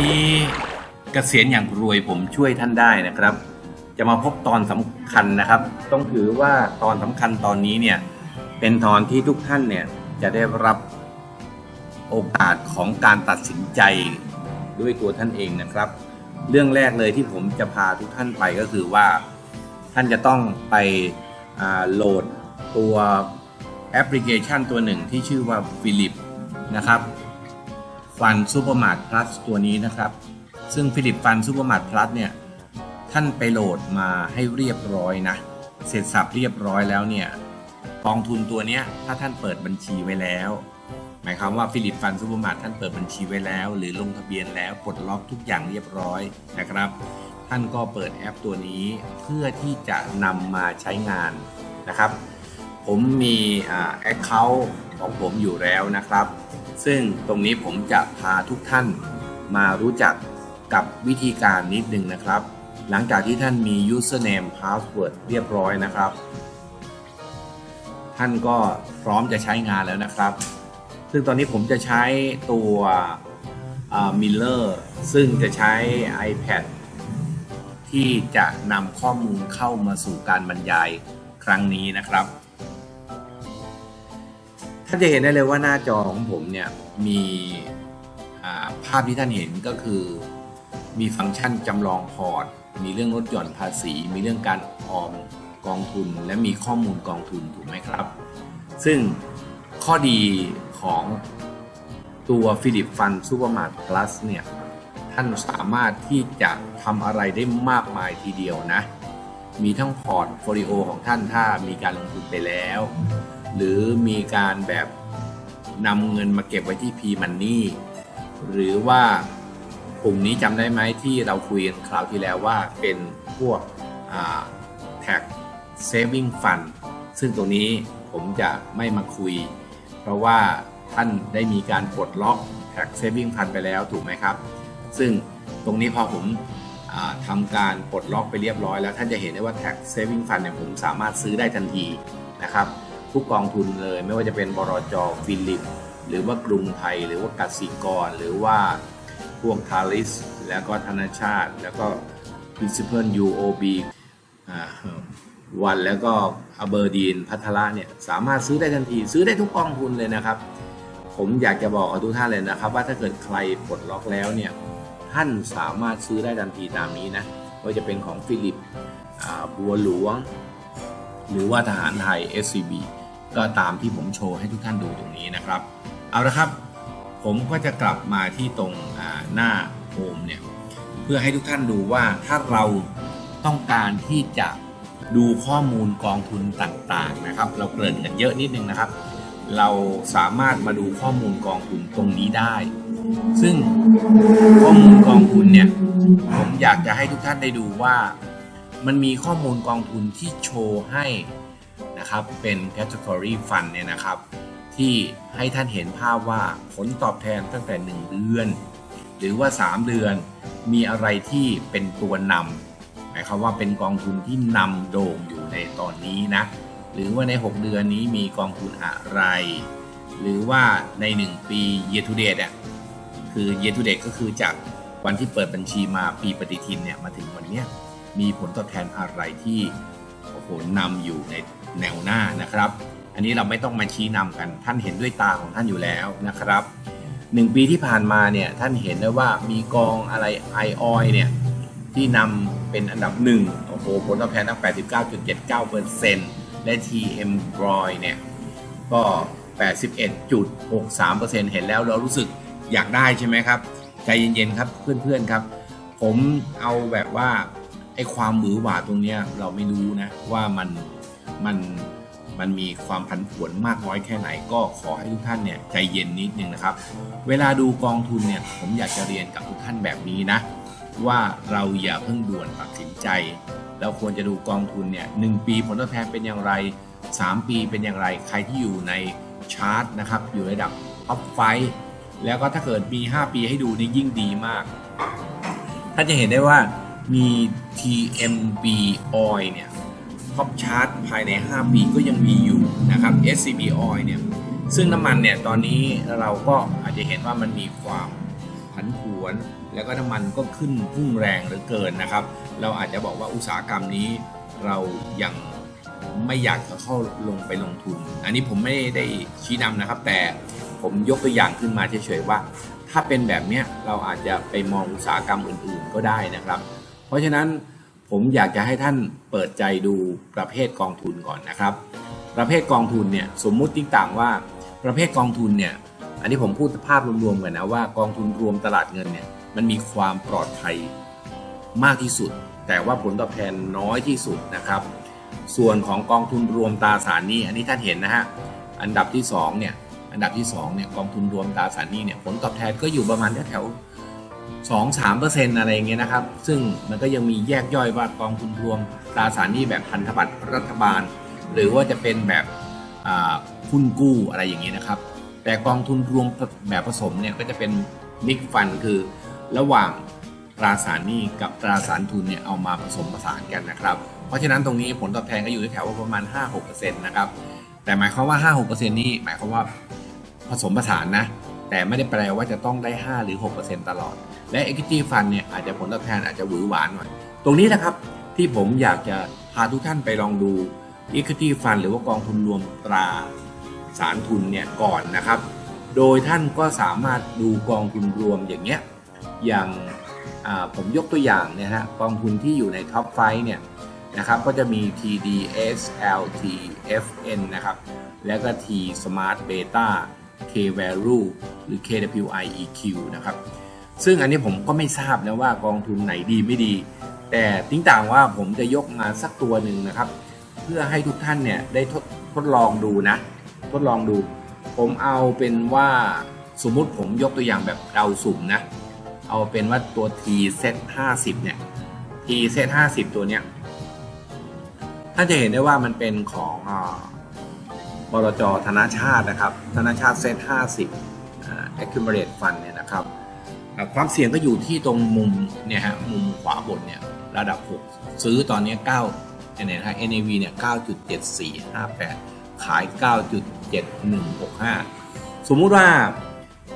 นี้เกษียณอย่างรวยผมช่วยท่านได้นะครับ จะมาพบตอนสำคัญนะครับ ต้องถือว่าตอนสำคัญตอนนี้เนี่ยเป็นตอนที่ทุกท่านเนี่ยจะได้รับโอกาสของการตัดสินใจด้วยตัวท่านเองนะครับ เรื่องแรกเลยที่ผมจะพาทุกท่านไปก็คือว่า ท่านจะต้องไปโหลดตัวแอปพลิเคชันตัวหนึ่งที่ชื่อว่า Philip นะครับ ฟันซูเปอร์มาร์ทพลัสตัวนี้นะครับ ซึ่ง Philip ฟันซูเปอร์มาร์ทพลัสเนี่ยท่านไปโหลดมาให้เรียบร้อยนะ เสร็จสับเรียบร้อยแล้วเนี่ยกองทุนตัวเนี้ยถ้าท่านเปิดบัญชีไว้แล้ว หมายความว่าฟิลิปฟันซูเปอร์มาร์ทท่านเปิดบัญชีไว้แล้ว หรือลงทะเบียนแล้วปลดล็อกทุกอย่างเรียบร้อยนะครับ ท่านก็เปิดแอปตัวนี้เพื่อที่จะนำมาใช้งานนะครับ ผมมีแอคเคาท์ของผมอยู่แล้วนะครับ ซึ่งตรงนี้ผมจะพาทุกท่านมารู้จักกับวิธีการนิดนึงนะครับ หลังจากที่ท่านมี username password เรียบร้อยนะครับ ท่านก็พร้อมจะใช้งานแล้วนะครับ ซึ่งตอนนี้ผมจะใช้ตัวมิลเลอร์ซึ่งจะใช้ iPad ที่จะนำข้อมูลเข้ามาสู่การบรรยายครั้งนี้นะครับ ท่านจะเห็นได้เลยว่าหน้าจอของผมเนี่ยมีภาพที่ท่านเห็นก็คือ มีฟังก์ชันจำลองพอร์ต มีเรื่องลดหย่อนภาษี มีเรื่องการออมกองทุน และมีข้อมูลกองทุนถูกไหมครับ ซึ่งข้อดีของตัวฟิลิปฟันซูเปอร์มาร์ทพลัสเนี่ยท่านสามารถที่จะทำอะไรได้มากมายทีเดียวนะ มีทั้งพอร์ตโฟลิโอของท่านถ้ามีการลงทุนไปแล้ว หรือมีการแบบนำเงินมาเก็บไว้ที่ P Money หรือว่ากลุ่มนี้จำได้ไหมที่เราคุยกันคราวที่แล้วว่าเป็นพวกแท็ก Saving Fund ซึ่งตรงนี้ผมจะไม่มาคุย เพราะว่าท่านได้มีการปลดล็อกแท็ก Saving Fund ไปแล้วถูกไหมครับ ซึ่งตรงนี้พอผมอทำการปลดล็อกไปเรียบร้อยแล้วท่านจะเห็นได้ว่าแท็ก Saving Fund เนี่ยผมสามารถซื้อได้ทันทีนะครับ ทุกกองทุนเลย ไม่ว่าจะเป็นบรจฟิลิป หรือว่ากรุงไทย หรือว่ากสิกร หรือว่าพวกทาริส แล้วก็ธนาชาติ แล้วก็ Principal UOB อ่าวันแล้วก็อเบอร์ดีนพัทละเนี่ยสามารถซื้อได้ทันที ซื้อได้ทุกกองทุนเลยนะครับ ผมอยากจะบอกทุกท่านเลยนะครับ ว่าถ้าเกิดใครปลดล็อกแล้วเนี่ยท่านสามารถซื้อได้ทันทีตามนี้นะว่าจะเป็นของฟิลิปบัวหลวง หรือว่าทหารไทย SCB ก็ตามที่ผมโชว์ให้ทุกท่านดูตรงนี้นะครับ เอาละครับ ผมก็จะกลับมาที่ตรงหน้าโฮมเนี่ยเพื่อให้ทุกท่านดูว่าถ้าเราต้องการที่จะดูข้อมูลกองทุนต่างๆนะครับ เราเกริ่นกันเยอะนิดนึงนะครับ เราสามารถมาดูข้อมูลกองทุนตรงนี้ได้ ซึ่งข้อมูลกองทุนเนี่ยผมอยากจะให้ทุกท่านได้ดูว่า มันมีข้อมูลกองทุนที่โชว์ให้ นะครับเป็น category fund เนี่ยนะครับ ที่ให้ท่านเห็นภาพว่าผลตอบแทนตั้งแต่ 1 เดือน หรือว่า 3 เดือนมีอะไรที่เป็นตัวนำหมายความว่าเป็นกองทุนที่นำโด่งอยู่ในตอนนี้นะ หรือว่าใน 6 เดือนนี้มีกองทุนอะไร หรือว่าใน 1 ปี year to date เนี่ยคือ year to date ก็คือจากวันที่เปิดบัญชีมาปีปฏิทินเนี่ยมาถึงวันนี้มีผลตอบแทนอะไรที่โอ้โหนำอยู่ใน แนวหน้านะครับ อันนี้เราไม่ต้องมาชี้นำกัน ท่านเห็นด้วยตาของท่านอยู่แล้วนะครับหนึ่งปีที่ผ่านมาเนี่ยท่านเห็นได้ว่ามีกองอะไรไอออยเนี่ยที่นำเป็นอันดับหนึ่งโอ้โหผลตอบแทนตั้ง 89.79%และ TM r o y เนี่ยก็ 81.63%เห็นแล้วเรารู้สึกอยากได้ใช่ไหมครับ ใจเย็นๆครับเพื่อนๆครับ ผมเอาแบบว่าไอ้ความหมือหวาตรงเนี้ยเราไม่รู้นะว่ามัน มันมันมีความผันผวนมากน้อยแค่ไหนก็ขอให้ทุกท่านเนี่ยใจเย็นนิดนึงนะครับ เวลาดูกองทุนเนี่ยผมอยากจะเรียนกับทุกท่านแบบนี้นะ ว่าเราอย่าเพิ่งด่วนตัดสินใจ เราควรจะดูกองทุนเนี่ยหนึ่งปีผลตอบแทนเป็นอย่างไร 3 ปีเป็นอย่างไร ใครที่อยู่ในชาร์ตนะครับอยู่ระดับท็อปไฟแล้วก็ถ้าเกิดมี 5 ปีให้ดูนี่ยิ่งดีมากท่านจะเห็นได้ว่ามี TMB Oil เนี่ย ท็อปชาร์ตภายใน 5 ปีก็ยังมีอยู่นะครับ SCB Oil เนี่ยซึ่งน้ำมันเนี่ยตอนนี้เราก็อาจจะเห็นว่ามันมีความผันผวน แล้วก็น้ำมันก็ขึ้นพุ่งแรงเหลือเกินนะครับ เราอาจจะบอกว่าอุตสาหกรรมนี้เรายังไม่อยากจะเข้าลงไปลงทุน อันนี้ผมไม่ได้ชี้นำนะครับ แต่ผมยกตัวอย่างขึ้นมาเฉยๆว่า ถ้าเป็นแบบเนี้ยเราอาจจะไปมองอุตสาหกรรมอื่นๆก็ได้นะครับ เพราะฉะนั้น ผมอยากจะให้ท่านเปิดใจดูประเภทกองทุนก่อนนะครับ ประเภทกองทุนเนี่ยสมมุติต่างว่าประเภทกองทุนเนี่ยอันนี้ผมพูดภาพรวมๆกันนะว่ากองทุนรวมตลาดเงินเนี่ยมันมีความปลอดภัยมากที่สุด แต่ว่าผลตอบแทนน้อยที่สุดนะครับ ส่วนของกองทุนรวมตราสารนี้อันนี้ท่านเห็นนะฮะอันดับที่สองเนี่ยอันดับที่สองเนี่ยกองทุนรวมตราสารนี้เนี่ยผลตอบแทนก็อยู่ประมาณแถวๆ สองสามเปอร์เซ็นต์อะไรอย่างเงี้ยนะครับ ซึ่งมันก็ยังมีแยกย่อยว่ากองทุนรวมตราสารหนี้แบบพันธบัตรรัฐบาล หรือว่าจะเป็นแบบหุ้นกู้อะไรอย่างนี้ยนะครับ แต่กองทุนรวมแบบผสมเนี่ยก็จะเป็นมิกฟันคือระหว่างตราสารหนี้กับตราสารทุนเนี่ยเอามาผสมผสานกันนะครับ เพราะฉะนั้นตรงนี้ผลตอบแทนก็อยู่แถวประมาณ 5-6%นะครับแต่หมายความว่า 5-6%นี้หมายความว่าผสมผสานนะ แต่ไม่ได้แปลว่าจะต้องได้ 5 หรือ 6%ตลอด และ Equity Fund เนี่ยอาจจะผลตอบแทนอาจจะหวือหวานหน่อย ตรงนี้นะครับที่ผมอยากจะพาทุกท่านไปลองดู Equity Fund หรือว่ากองทุนรวมตราสารทุนเนี่ยก่อนนะครับ โดยท่านก็สามารถดูกองทุนรวมอย่างเงี้ยอย่างผมยกตัวอย่างเนี่ยฮะกองทุนที่อยู่ในท็อปไฟเนี่ยนะครับก็จะมี TDS LT FN นะครับแล้วก็ T Smart Beta K Value หรือ KWI EQ นะครับ ซึ่งอันนี้ผมก็ไม่ทราบนะว่ากองทุนไหนดีไม่ดี แต่ติ้งต่างว่าผมจะยกมาสักตัวหนึ่งนะครับ เพื่อให้ทุกท่านเนี่ยได้ทดทดลองดูนะ ทดลองดู ผมเอาเป็นว่าสมมุติผมยกตัวอย่างแบบเดาสุ่มนะ เอาเป็นว่าตัว T set 50เนี่ย T set 50ตัวเนี้ยท่านจะเห็นได้ว่ามันเป็นของอ บลจธนาชาตินะครับ ธนาชาติเซต50อ่า accumulate fund เนี่ยนะครับ ความเสี่ยงก็อยู่ที่ตรงมุมเนี่ยฮะมุมขวาบนเนี่ยระดับ 6 ซื้อตอนนี้9เนี่ยนะฮะ NAV เนี่ย9.7458 ขาย 9.7165 สมมุติว่า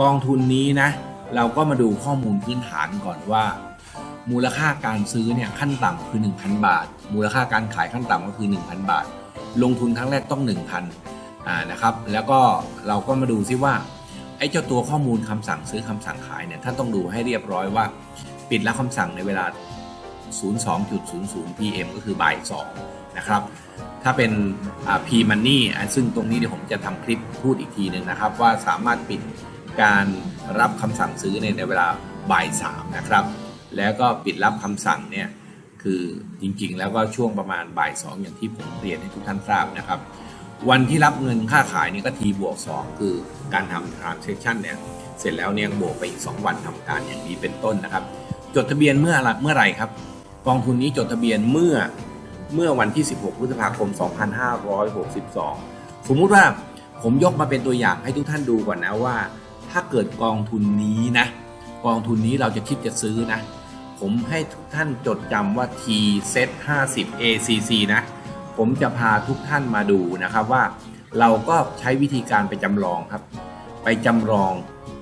กองทุนนี้นะ เราก็มาดูข้อมูลพื้นฐานก่อนว่า มูลค่าการซื้อเนี่ยขั้นต่ำคือ 1,000 บาท มูลค่าการขายขั้นต่ำก็คือ 1,000 บาท ลงทุนครั้งแรกต้อง 1,000 อ่านะครับ แล้วก็เราก็มาดูซิว่าไอ้เจ้าตัวข้อมูลคำสั่งซื้อคำสั่งขายเนี่ยท่านต้องดูให้เรียบร้อยว่า ปิดรับคำสั่งในเวลา 02.00 PM ก็คือบ่าย2นะครับถ้าเป็นอ่า P Money อ่ซึ่งตรงนี้เดี๋ยวผมจะทำคลิปพูดอีกทีหนึ่งนะครับ ว่าสามารถปิดการรับคำสั่งซื้อในในเวลาบ่าย3นะครับ แล้วก็ปิดรับคำสั่งเนี่ยคือจริงๆ แล้วก็ช่วงประมาณบ่าย2อย่างที่ผมเรียนให้ทุกท่านทราบนะครับ วันที่รับเงินค่าขายนี่ก็ทีบวก 2 คือการทำ transaction เนี่ยเสร็จแล้วเนี่ยบวกไปอีก 2 วันทำการอย่างนี้เป็นต้นนะครับ จดทะเบียนเมื่อไรเมื่อไรครับกองทุนนี้จดทะเบียนเมื่อเมื่อวันที่ 16 พฤษภาคม 2562 สมมุติว่าผมยกมาเป็นตัวอย่างให้ทุกท่านดูก่อนนะว่า ถ้าเกิดกองทุนนี้นะ กองทุนนี้เราจะคิดจะซื้อนะ ผมให้ทุกท่านจดจำว่า T set 50 ACC นะ ผมจะพาทุกท่านมาดูนะครับว่าเราก็ใช้วิธีการไปจำลองครับ ไปจำลอง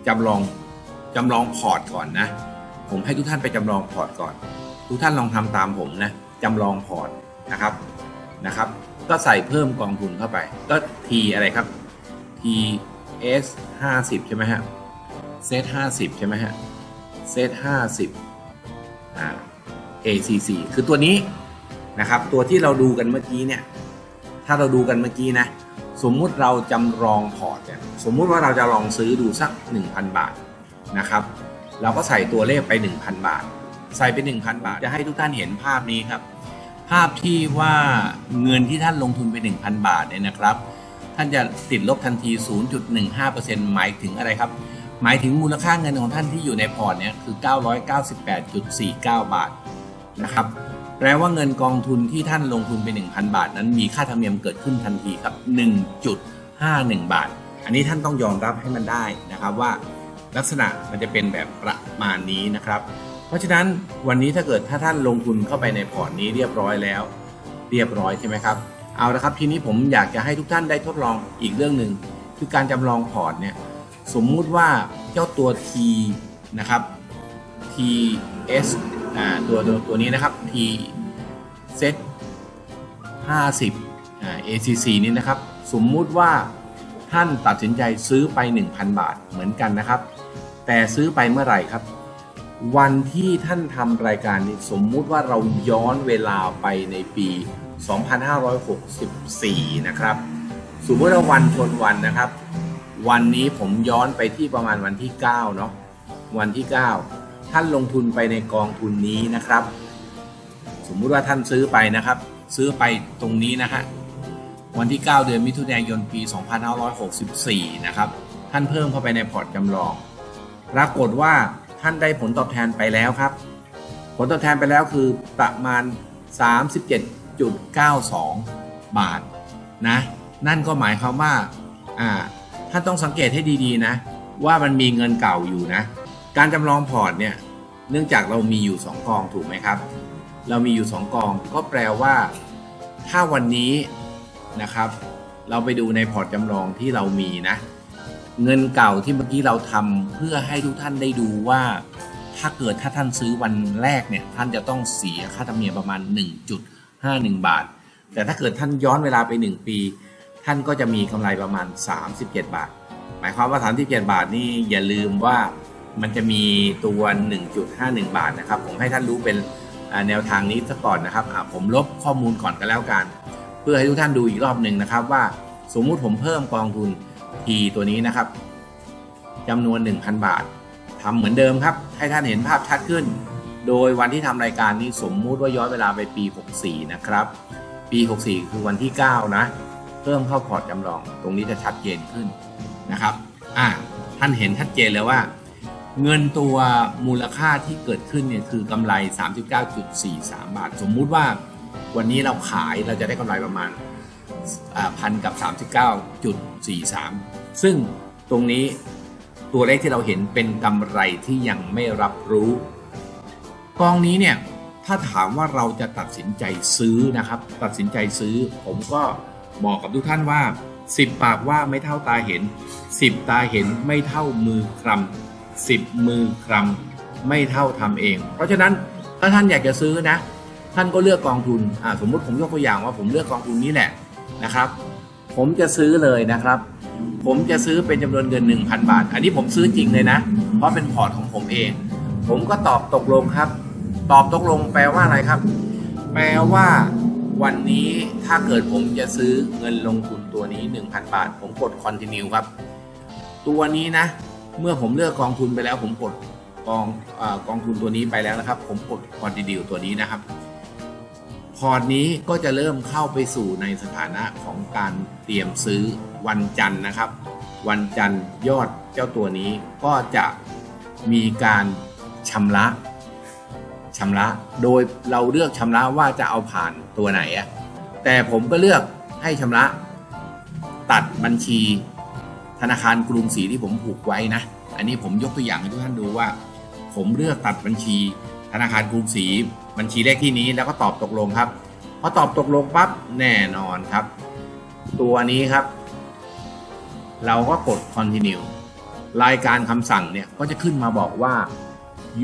จำลองจำลองพอร์ตก่อนนะ ผมให้ทุกท่านไปจำลองพอร์ตก่อน ทุกท่านลองทำตามผมนะจำลองพอร์ตนะครับนะครับ ก็ใส่เพิ่มกองทุนเข้าไป ก็ T อะไรครับ T S 50ใช่ไหมฮะเซต50ใช่ไหมฮะเซต50อ่า ACC คือตัวนี้ นะครับ ตัวที่เราดูกันเมื่อกี้เนี่ย ถ้าเราดูกันเมื่อกี้นะ สมมุติเราจำลองพอร์ตเนี่ยสมมุติว่าเราจะลองซื้อดูสัก 1,000 บาทนะครับ เราก็ใส่ตัวเลขไป 1,000 บาท ใส่ไป 1,000 บาท จะให้ทุกท่านเห็นภาพนี้ครับ ภาพที่ว่าเงินที่ท่านลงทุนไป 1,000 บาทเนี่ยนะครับ ท่านจะติดลบทันที 0.15%หมายถึงอะไรครับหมายถึงมูลค่าเงินของท่านที่อยู่ในพอร์ตเนี่ยคือ 998.49 บาทนะครับ แปลว่าเงินกองทุนที่ท่านลงทุนไป 1,000 บาท นั้นมีค่าธรรมเนียมเกิดขึ้นทันทีครับ 1.51 บาท อันนี้ท่านต้องยอมรับให้มันได้นะครับว่าลักษณะมันจะเป็นแบบประมาณนี้นะครับ เพราะฉะนั้นวันนี้ถ้าเกิดถ้าท่านลงทุนเข้าไปในพอร์ตนี้เรียบร้อยแล้ว เรียบร้อยใช่ไหมครับ เอาละครับทีนี้ผมอยากจะให้ทุกท่านได้ทดลองอีกเรื่องหนึ่งคือการจำลองพอร์ตเนี่ยสมมุติว่าเจ้าตัว T นะครับ TS อ่าตัวตัวตัวนี้นะครับ T set 50อ่า ACC นี้นะครับ สมมุติว่าท่านตัดสินใจซื้อไป 1,000 บาทเหมือนกันนะครับ แต่ซื้อไปเมื่อไหร่ครับ วันที่ท่านทำรายการนี้สมมุติว่าเราย้อนเวลาไปในปี 2564 นะครับ สมมติว่าวันชนวันนะครับ วันนี้ผมย้อนไปที่ประมาณวันที่ 9 เนาะวันที่ 9 ท่านลงทุนไปในกองทุนนี้นะครับ สมมุติว่าท่านซื้อไปนะครับ ซื้อไปตรงนี้นะฮะวันที่ 9 เดือนมิถุนายนปี 2564 นะครับ ท่านเพิ่มเข้าไปในพอร์ตจำลอง ปรากฏว่าท่านได้ผลตอบแทนไปแล้วครับ ผลตอบแทนไปแล้วคือประมาณ 37.92 บาทนะ นั่นก็หมายความว่า อ่า ท่านต้องสังเกตให้ดีๆนะ ว่ามันมีเงินเก่าอยู่นะ การจำลองพอร์ตเนี่ยเนื่องจากเรามีอยู่ 2 กองถูกไหมครับ เรามีอยู่ 2 กองก็แปลว่า ถ้าวันนี้นะครับ เราไปดูในพอร์ตจำลองที่เรามีนะ เงินเก่าที่เมื่อกี้เราทำเพื่อให้ทุกท่านได้ดูว่า ถ้าเกิดถ้าท่านซื้อวันแรกเนี่ยท่านจะต้องเสียค่าธรรมเนียมประมาณ 1.51 บาท แต่ถ้าเกิดท่านย้อนเวลาไป 1 ปี ท่านก็จะมีกำไรประมาณ 37 บาท หมายความว่า37บาทนี่อย่าลืมว่า มันจะมีตัว 1.51 บาทนะครับ ผมให้ท่านรู้เป็นแนวทางนี้ซะก่อนนะครับผมลบข้อมูลก่อนกันแล้วกัน เพื่อให้ทุกท่านดูอีกรอบหนึ่งนะครับ ว่าสมมุติผมเพิ่มกองทุน T ตัวนี้นะครับจำนวน 1,000 บาททำเหมือนเดิมครับ ให้ท่านเห็นภาพชัดขึ้น โดยวันที่ทำรายการนี้สมมุติว่าย้อนเวลาไปปี 64 นะครับ ปี 64 คือวันที่ 9 นะ เพิ่มเข้าพอร์ตจำลอง ตรงนี้จะชัดเจนขึ้นนะครับ อ่า ท่านเห็นชัดเจนแล้วว่า เงินตัวมูลค่าที่เกิดขึ้นเนี่ยคือกำไร 39.43 บาท สมมุติว่าวันนี้เราขายเราจะได้กำไรประมาณพันกับ 39.43 ซึ่งตรงนี้ตัวเลขที่เราเห็นเป็นกำไรที่ยังไม่รับรู้ กองนี้เนี่ยถ้าถามว่าเราจะตัดสินใจซื้อนะครับ ตัดสินใจซื้อ ผมก็บอกกับทุกท่านว่า 10 ปากว่าไม่เท่าตาเห็น 10 ตาเห็นไม่เท่ามือคลำ 10 มือคลำไม่เท่าทำเอง เพราะฉะนั้นถ้าท่านอยากจะซื้อนะ ท่านก็เลือกกองทุนสมมุติผมยกตัวอย่างว่าผมเลือกกองทุนนี้แหละนะครับ ผมจะซื้อเลยนะครับ ผมจะซื้อเป็นจำนวนเงิน 1,000 บาท อันนี้ผมซื้อจริงเลยนะ เพราะเป็นพอร์ตของผมเอง ผมก็ตอบตกลงครับ ตอบตกลงแปลว่าอะไรครับ แปลว่าวันนี้ถ้าเกิดผมจะซื้อเงินลงทุนตัวนี้ 1,000 บาท ผมกด continue ครับ ตัวนี้นะ เมื่อผมเลือกกองทุนไปแล้ว ผมกดกองอกองทุนตัวนี้ไปแล้วนะครับ ผมกด continue ตัวนี้นะครับ พอร์ตนี้ก็จะเริ่มเข้าไปสู่ในสถานะของการเตรียมซื้อวันจันทร์นะครับ วันจันทร์ยอดเจ้าตัวนี้ก็จะมีการชำระชำระ โดยเราเลือกชำระว่าจะเอาผ่านตัวไหนอะแต่ผมก็เลือกให้ชำระ ตัดบัญชี ธนาคารกรุงศรีที่ผมผูกไว้นะ อันนี้ผมยกตัวอย่างให้ทุกท่านดูว่า ผมเลือกตัดบัญชี ธนาคารกรุงศรีบัญชีเลขที่นี้แล้วก็ตอบตกลงครับพอตอบตกลงปั๊บแน่นอนครับ ตัวนี้ครับ เราก็กด continue รายการคำสั่งเนี่ยก็จะขึ้นมาบอกว่า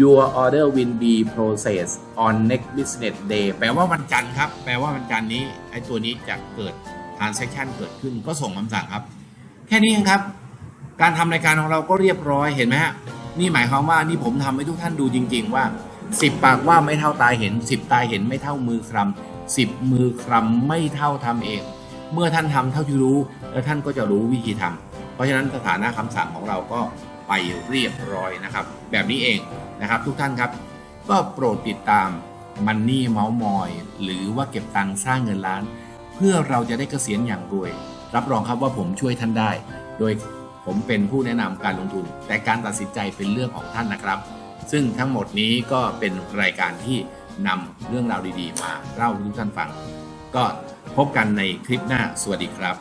your order will be processed on next business day แปลว่าวันจันทร์ครับ แปลว่าวันจันทร์นี้ไอ้ตัวนี้จะเกิด transaction เกิดขึ้นก็ส่งคำสั่งครับ แค่นี้เองครับ การทำรายการของเราก็เรียบร้อยเห็นไหมฮะนี่หมายความว่านี่ผมทำให้ทุกท่านดูจริง ๆ ว่า10ปากว่าไม่เท่าตาเห็น10ตาเห็นไม่เท่ามือคลำ10มือคลำไม่เท่าทำเอง เมื่อท่านทำเท่าที่รู้ แล้วท่านก็จะรู้วิธีทำเพราะฉะนั้นสถานะคำสั่งของเราก็ไปเรียบร้อยนะครับ แบบนี้เองนะครับ ทุกท่านครับ ก็โปรดติดตามมันนี่เมาส์มอย หรือว่าเก็บตังค์สร้างเงินล้าน เพื่อเราจะได้เกษียณอย่างรวย รับรองครับว่าผมช่วยท่านได้ โดยผมเป็นผู้แนะนำการลงทุน แต่การตัดสินใจเป็นเรื่องของท่านนะครับ ซึ่งทั้งหมดนี้ก็เป็นรายการที่นำเรื่องราวดีๆ มาเล่าให้ทุกท่านฟัง ก็พบกันในคลิปหน้าสวัสดีครับ